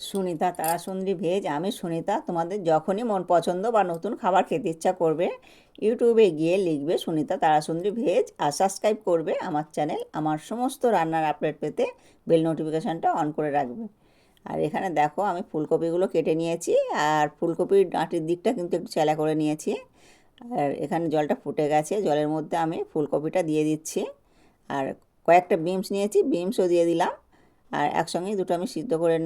Sunita Tarasundari veg, আমি সুনিতা, তোমাদের যখনই মন পছন্দ বা নতুন খাবার খেতে ইচ্ছা করবে ইউটিউবে গিয়ে লিখবে সুনিতা তারাসুন্দরী ভেজ আর সাবস্ক্রাইব করবে আমার চ্যানেল আমার সমস্ত রান্নার আপডেট পেতে বেল নোটিফিকেশানটা অন করে রাখবে। আর এখানে দেখো, আমি ফুলকপিগুলো কেটে নিয়েছি আর ফুলকপির ডাঁটির দিকটা কিন্তু একটু চেলা করে নিয়েছি। আর এখানে জলটা ফুটে গেছে, জলের মধ্যে আমি ফুলকপিটা দিয়ে দিচ্ছি। আর কয়েকটা বিমস নিয়েছি, বিমসও দিয়ে দিলাম। আর একসঙ্গে দুটো আমি সিদ্ধ করে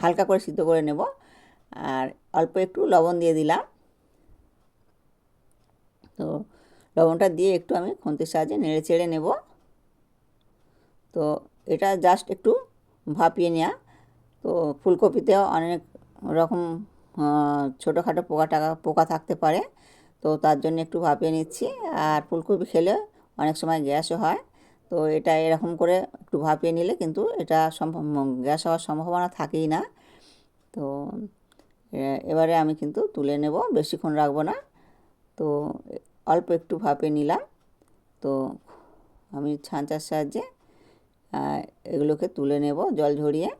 হালকা করে সিদ্ধ করে নেব। আর অল্প একটু লবণ দিয়ে দিলাম। তো লবণটা দিয়ে একটু আমি খুন্তির সাহায্যে নেড়ে চেড়ে নেব। তো এটা জাস্ট একটু ভাপিয়ে নেওয়া তো ফুলকপিতেও অনেক রকম ছোটোখাটো পোকা টাকা, পোকা থাকতে পারে। তো তার জন্য একটু ভাপিয়ে নিচ্ছি। আর ফুলকপি খেলে অনেক সময় গ্যাসও হয়। তো এটা এরকম করে একটু ভাপিয়ে নিলে কিন্তু এটা সম্ভব গ্যাস হওয়ার সম্ভাবনা থাকেই না। তো এবারে আমি কিন্তু তুলে নেব, বেশিক্ষণ রাখব না। তো, অল্প একটু ভাপিয়ে নিলাম। তো, আমি ছাঁচার সাহায্যে এগুলোকে তুলে নেব জল ঝরিয়ে।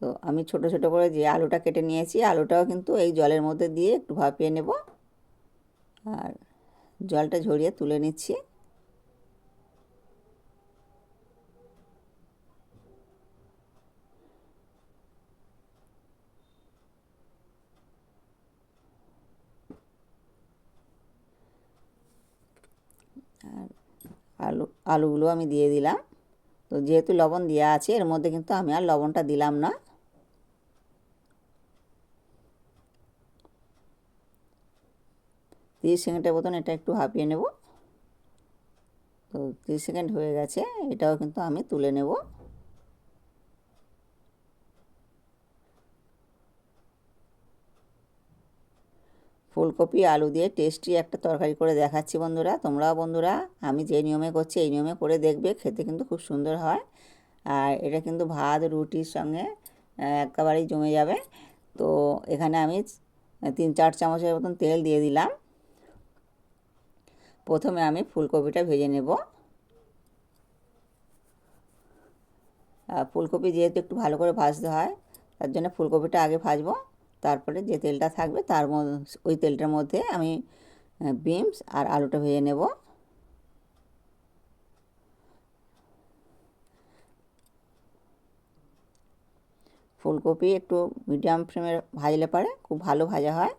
তো, আমি ছোট ছোট করে যে আলুটা কেটে নিয়েছি, আলুটাও কিন্তু এই জলের মধ্যে দিয়ে একটু ভাপিয়ে নেব। আর জলটা ঝরিয়ে তুলে নিচ্ছি। আর আলু, আলুগুলো আমি দিয়ে দিলাম। তো যেহেতু লবণ দেওয়া আছে, এর মধ্যে কিন্তু আমি আর লবণটা দিলাম না। তিরিশ সেকেন্ডের মতন এটা একটু হাঁপিয়ে নেব। তো তিরিশ সেকেন্ড হয়ে গেছে, এটাও কিন্তু আমি তুলে নেব। ফুলকপি, আলু দিয়ে টেস্টি একটা তরকারি করে দেখাচ্ছি বন্ধুরা, তোমরাও বন্ধুরা, আমি যে নিয়মে করছি এই নিয়মে করে দেখবে, খেতে কিন্তু খুব সুন্দর হয়। আর এটা কিন্তু ভাত, রুটির সঙ্গে একেবারেই জমে যাবে। তো এখানে আমি তিন, চার চামচের মতন তেল দিয়ে দিলাম। প্রথমে আমি ফুলকপিটা ভেজে নেব। ফুলকপি যেহেতু একটু ভালো করে ভাজতে হয়, তার জন্য ফুলকপিটা আগে ভাজবো, তারপরে যে তেলটা থাকবে তার ওই তেলটার মধ্যে আমি বিমস আর আলুটা ভেজে নেব। ফুলকপি একটু মিডিয়াম ফ্লেমে ভাজলে পরে, খুব ভালো ভাজা হয়।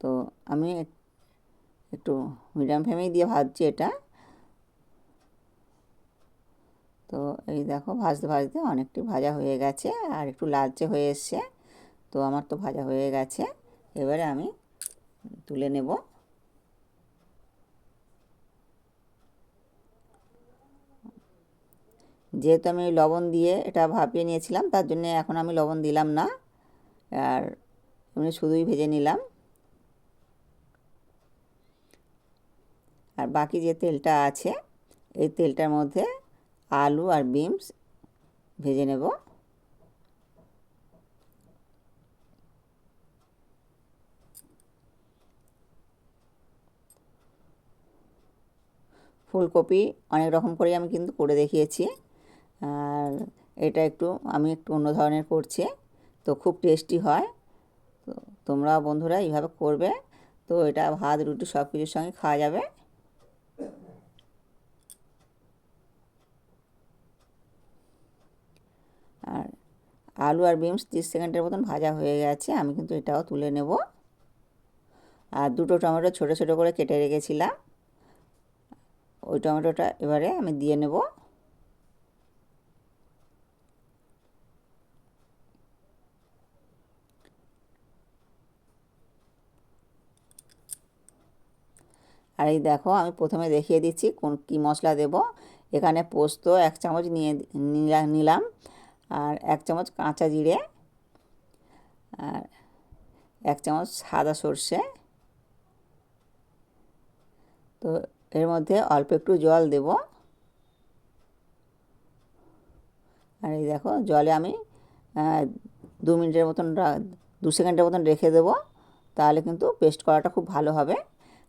তো আমি একটু মিডিয়াম ফ্লেমেই দিয়ে ভাজছি এটা। তো এই দেখো ভাজতে ভাজতে অনেকটি ভাজা হয়ে গেছে আর একটু লালচে হয়ে এসছে। তো আমার তো ভাজা হয়ে গেছে। এবারে আমি তুলে নেব। যেহেতু আমি লবণ দিয়ে এটা ভাপিয়ে নিয়েছিলাম, তার জন্য এখন আমি লবণ দিলাম না। আর এমনি শুধুই ভেজে নিলাম। আর বাকি যে তেলটা আছে, এই তেলটার মধ্যে আলু আর বিমস ভেজে নেব। ফুলকপি অনেক রকম করে আমি কিন্তু করে দেখিয়েছি। আর এটা একটু, আমি একটু অন্য ধরনের করছি, তো খুব টেস্টি হয়। তো তোমরা বন্ধুরা এইভাবে করবে, তো এটা ভাত, রুটি সব কিছুর সঙ্গে খাওয়া যাবে আর আলু আর বিমস তিরিশ সেকেন্ডের মতন ভাজা হয়ে গেছে, আমি কিন্তু এটাও তুলে নেব। আর দুটো টমেটো ছোটো ছোটো করে কেটে রেখেছিলাম। ওই টমেটোটা এবারে আমি দিয়ে নেব। আর এই দেখো, আমি প্রথমে দেখিয়ে দিচ্ছি কোন কী মশলা দেব। এখানে পোস্ত এক চামচ নিয়ে নিলাম। আর এক চামচ কাঁচা জিরে আর এক চামচ সাদা সর্ষে। তো এর মধ্যে অল্প একটু জল দেব। আর এই দেখো, জলে আমি দু মিনিটের মতন দু সেকেন্ডের মতন রেখে দেবো, তাহলে কিন্তু পেস্ট করাটা খুব ভালো হবে।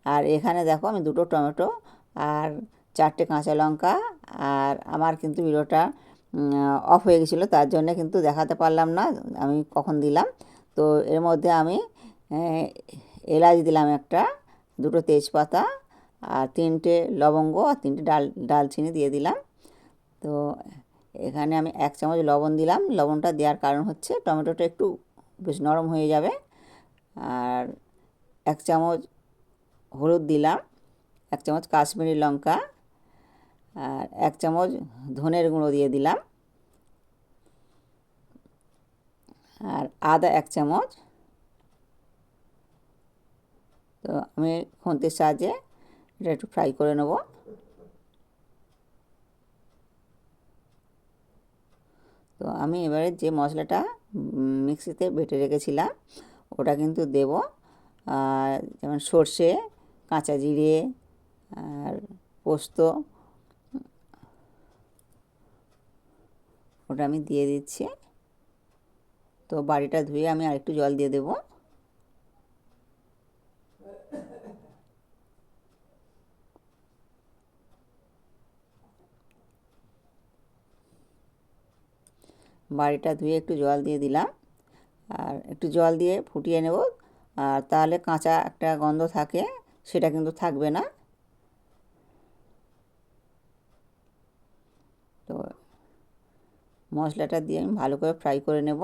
আর এখানে দেখো, আমি দুটো টমেটো আর চারটে কাঁচা লঙ্কা আর আমার কিন্তু ভিডিওটা অফ হয়ে গেছিল, তার জন্য কিন্তু দেখাতে পারলাম না, আমি কখন দিলাম। তো এর মধ্যে আমি এলাচ দিলাম একটা, দুটো তেজপাতা আর তিনটে লবঙ্গ আর তিনটে ডাল, ডালচিনি দিয়ে দিলাম। তো এখানে আমি এক চামচ লবণ দিলাম। লবণটা দেওয়ার কারণ হচ্ছে টমেটোটা একটু বেশ নরম হয়ে যাবে। আর এক চামচ হলুদ দিলাম, এক চামচ কাশ্মীরি লঙ্কা আর এক চামচ ধনের গুঁড়ো দিয়ে দিলাম। আর আদা এক চামচ। তো আমি খুন্তির সাহায্যে এটা একটু ফ্রাই করে নেব। তো আমি এবারে যে মশলাটা মিক্সিতে বেটে রেখেছিলাম, ওটা কিন্তু দেব। যেমন সর্ষে, কাঁচা জিরে, আর পোস্ত ওটা আমি দিয়ে দিচ্ছি। তো বাড়িটা ধুয়ে আমি আরেকটু জল দিয়ে দেবো। বাড়িটা ধুয়ে একটু জল দিয়ে দিলাম। আর একটু জল দিয়ে ফুটিয়ে নেব। আর তাহলে কাঁচা একটা গন্ধ থাকে, সেটা কিন্তু থাকবে না তো মশলাটা দিয়ে আমি ভালো করে ফ্রাই করে নেব।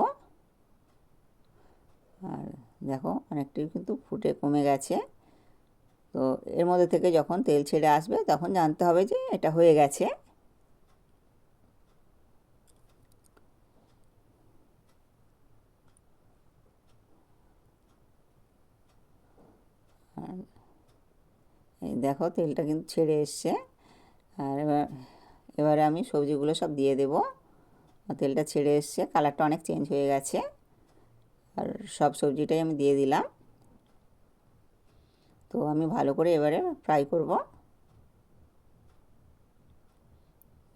আর দেখো অনেকটাই কিন্তু ফুটে কমে গেছে। তো এর মধ্যে থেকে যখন তেল ছেড়ে আসবে তখন জানতে হবে যে এটা হয়ে গেছে। এই দেখো তেলটা কিন্তু ছেড়ে এসছে। আর এবার, এবারে আমি সবজিগুলো সব দিয়ে দেব। তেলটা ছেড়ে এসছে, কালারটা অনেক চেঞ্জ হয়ে গেছে। আর সব সবজিটাই আমি দিয়ে দিলাম। তো আমি ভালো করে এবারে ফ্রাই করব।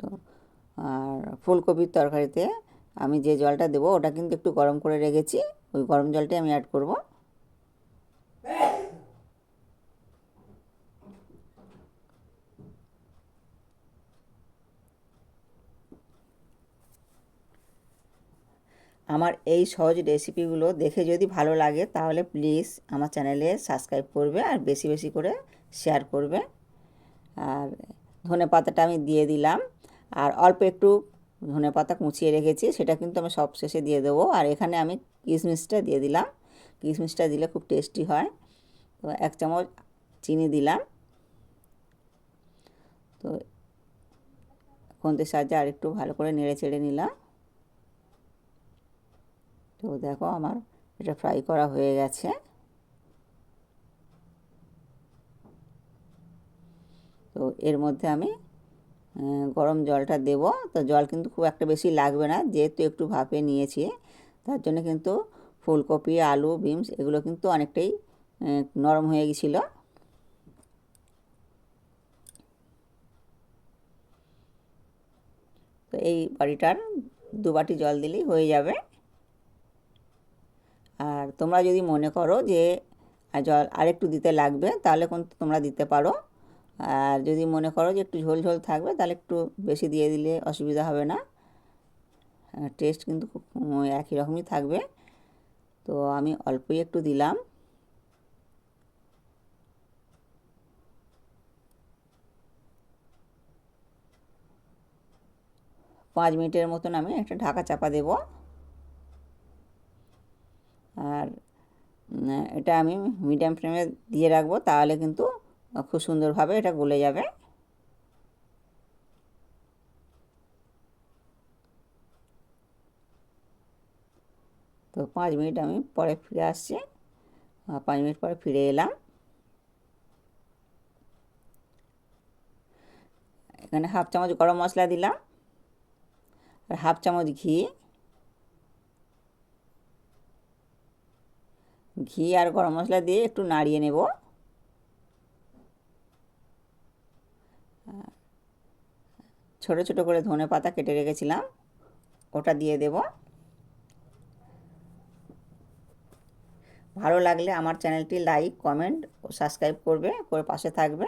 তো আর ফুলকপির তরকারিতে আমি যে জলটা দেবো, ওটা কিন্তু একটু গরম করে রেখেছি, ওই গরম জলটাই আমি অ্যাড করব। আমার এই সহজ রেসিপিগুলো দেখে যদি ভালো লাগে, তাহলে প্লিজ আমার চ্যানেলে সাবস্ক্রাইব করবে আর বেশি বেশি করে শেয়ার করবে। আর ধনে পাতাটা আমি দিয়ে দিলাম। আর অল্প একটু ধনে পাতা কুচিয়ে রেখেছি, সেটা কিন্তু আমি সব শেষে দিয়ে দেবো। আর এখানে আমি কিশমিশটা দিয়ে দিলাম। কিশমিশটা দিলে খুব টেস্টি হয়। তো এক চামচ চিনি দিলাম। তো খুন্তির সাহায্যে আর একটু ভালো করে নেড়ে চেড়ে নিলাম। তো দেখো আমার এটা ফ্রাই করা হয়ে গেছে। তো এর মধ্যে আমি গরম জলটা দেব। তো জল কিন্তু খুব একটা বেশি লাগবে না, যেহেতু একটু ভাপে নিয়েছি। তার জন্য কিন্তু ফুলকপি, আলু, বিনস এগুলো কিন্তু অনেকটাই নরম হয়ে গেছিল। তো এই বাড়িটার দু বাটি জল দিলেই হয়ে যাবে। আর তোমরা যদি মনে করো যে জল আরেকটু দিতে লাগবে, তাহলে কিন্তু তোমরা দিতে পারো। আর যদি মনে করো যে একটু ঝোল ঝোল থাকবে, তাহলে একটু বেশি দিয়ে দিলে অসুবিধা হবে না। টেস্ট কিন্তু একই রকমই থাকবে। তো আমি অল্পই একটু দিলাম। পাঁচ মিনিটের মতন আমি একটা ঢাকা চাপা দেব আর এটা আমি মিডিয়াম ফ্লেমে দিয়ে রাখব, তাহলে কিন্তু খুব সুন্দরভাবে এটা গলে যাবে। তো পাঁচ মিনিট আমি পরে ফিরে আসছি। পাঁচ মিনিট পরে ফিরে এলাম। এখানে হাফ চামচ গরম মশলা দিলাম। আর হাফ চামচ ঘি। ঘি আর গরম মশলা দিয়ে একটু নাড়িয়ে নেব। ছোট ছোট করে ধনে পাতা কেটে রেখেছিলাম, ওটা দিয়ে দেব। ভালো লাগলে আমার চ্যানেলটি লাইক, কমেন্ট ও সাবস্ক্রাইব করবে, করে পাশে থাকবে।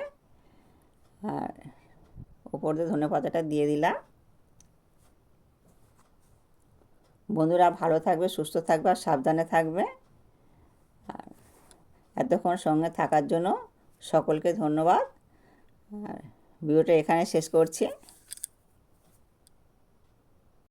আর ওপর দিয়ে ধনে পাতাটা দিয়ে দিলাম। বন্ধুরা ভালো থাকবে, সুস্থ থাকবে আর সাবধানে থাকবে। এতক্ষণ সঙ্গে থাকার জন্য সকলকে ধন্যবাদ। আর ভিডিওটা এখানে শেষ করছি।